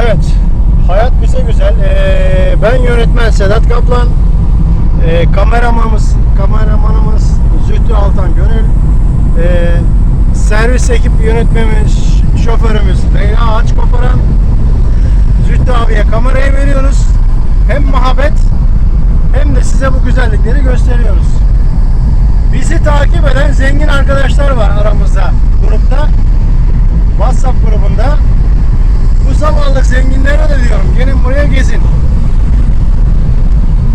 Evet, hayat bize güzel. Ee, ben yönetmen Sedat Kaplan, Ee, kameramanımız, kameramanımız Zühtü Altan Gönül, Ee, servis ekip yönetmemiz, şoförümüz Leyla Ağaç Koparan, Zühtü abiye kamerayı veriyoruz. Hem muhabbet hem de size bu güzellikleri gösteriyoruz. Bizi takip eden zengin arkadaşlar var aramızda grupta. WhatsApp grubunda. Zavallı zenginlere de diyorum gelin buraya gezin.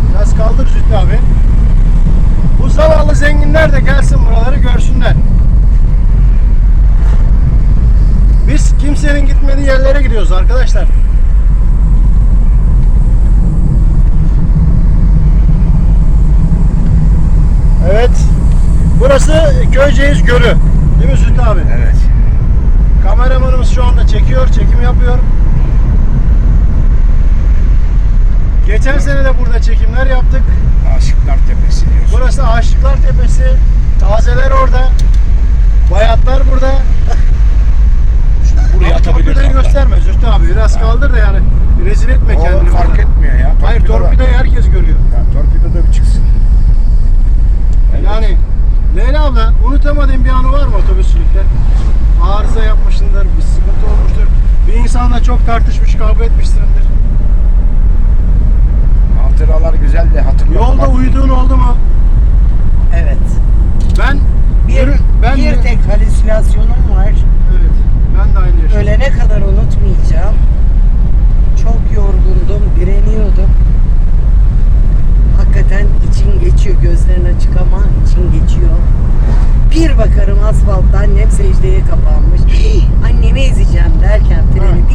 Biraz kaldır Zühtü abi. Bu zavallı zenginler de gelsin buraları görsünler. Biz kimsenin gitmediği yerlere gidiyoruz arkadaşlar. Evet. Burası Köyceğiz Gölü. Değil mi Zühtü abi? Evet. Kameramanımız şu anda çekiyor, çekim yapıyor. Geçen sene de burada çekimler yaptık. Aşıklar Tepesi diyorsun. Burası Aşıklar Tepesi. Tazeler orada. Bayatlar burada. Buraya atabiliriz. hatta. gösterme Zühtü abi. Biraz kaldır da yani. Rezil etme O kendini. fark burada. etmiyor ya. Hayır Torpido torpidoyu herkes görüyor. Ya torpido da bir çıksın. Evet. Yani Leyla abla unutamadığın bir anı var mı otobüsçülükte? Arıza yapmışsındır, bir sıkıntı olmuştur. Bir insanla çok tartışmış, kavga etmişsindir. Hatıralar güzel de hatırlamalar. Yolda uyuduğun oldu mu? Evet. Ben Bir, ben bir tek halüsinasyonum var. Evet. Ben de aynı yaşadım. Ölene kadar unutmayacağım. Çok yorgundum, direniyordum. Hakikaten için geçiyor, gözlerin açık ama için geçiyor. Bir bakarım asfaltta annem secdeye kapanmış. Annemi ezeceğim derken freni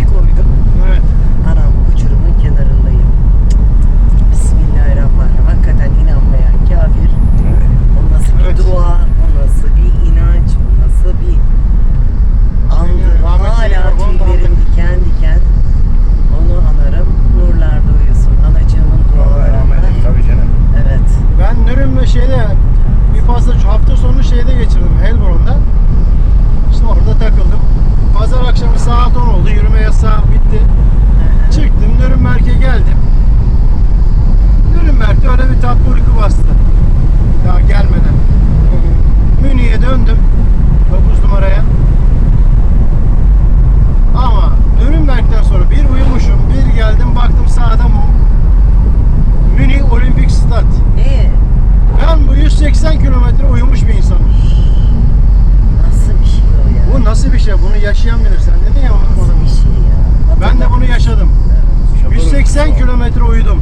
80 kilometre uyudum.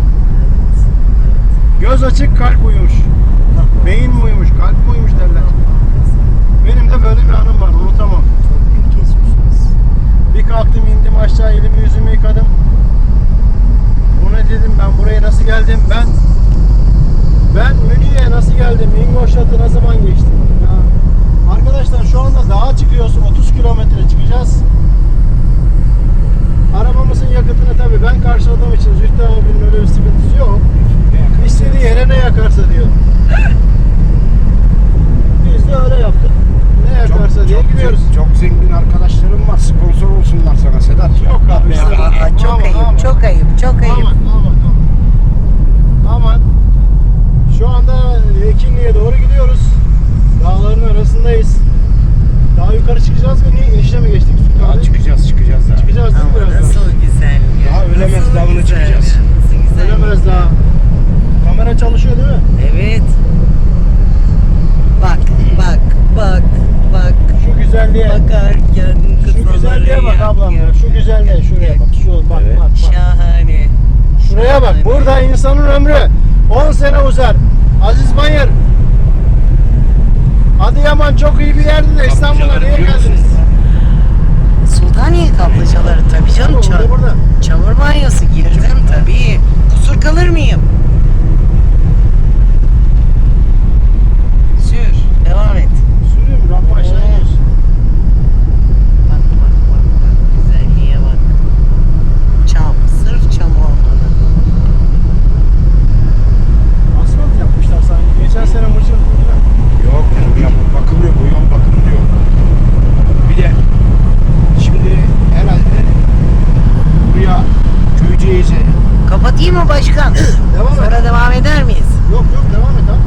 Göz açık kalp uyumuş. Beyin mi uyumuş, kalp mi uyumuş derler. Benim de böyle bir anım var, unutamam. Bir kalktım indim aşağı elimi yüzümü yıkadım. Bu ne dedim ben buraya nasıl geldim ben ben Münih'e nasıl geldim? Ingolstadt'ı ne zaman geçtim? Ya. Arkadaşlar şu anda dağa çıkıyoruz. 30 kilometre çıkacağız. İçin Zühtü abinin öyle bir sıkıntısı yok. İstediği yere ne yakarsa diyor. Biz de öyle yaptık. Ne yakarsa diye çok, gidiyoruz. Çok zengin arkadaşlarım var. Sponsor olsunlar sana Sedat. Yok abi. Ya, işte- aa, çok ayıp, çok ayıp, çok ayıp. Aman aman aman. Aman. Şu anda Ekinli'ye doğru gidiyoruz. Dağların arasındayız. Daha yukarı çıkacağız mı? Niye inişe mi geçtik? Daha Abi? çıkacağız çıkacağız daha. Çıkacağız değil mi Ama birazdan? nasıl güzel ya. Daha Ölemez Nasıl Dağı'na güzel çıkacağız. ya, Nasıl güzel. Ölemez daha. Kamera çalışıyor değil mi? Evet. Bak, bak, bak, bak. Şu güzelliğe. Bakarken Şu güzelliğe bak ablam Şu güzelliğe. Şuraya bak. Şu bak Evet. bak bak. Şahane. Şuraya bak. Şahane. Burada insanın ömrü 10 sene uzar. Aziz Bayır. Adıyaman çok iyi bir yerdi de İstanbul'a niye geldiniz? Sultaniye kaplıcaları tabii canım. Burada Ça- burada. çamur banyosu girdim tabii. Kusur kalır mıyım? Kapatayım mı başkan? devam et. Sonra devam eder miyiz? Yok yok devam et abi.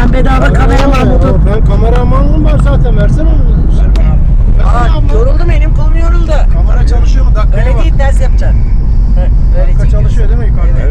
Ben bedava kameramanlık. Ben kameramanım var zaten versene onu. Ver bana. Aa, yoruldu mu? Kolum yoruldu. Kamera çalışıyor mu? Dakika Öyle değil ders yapacaksın. Dakika çalışıyor değil mi yukarıda? Evet.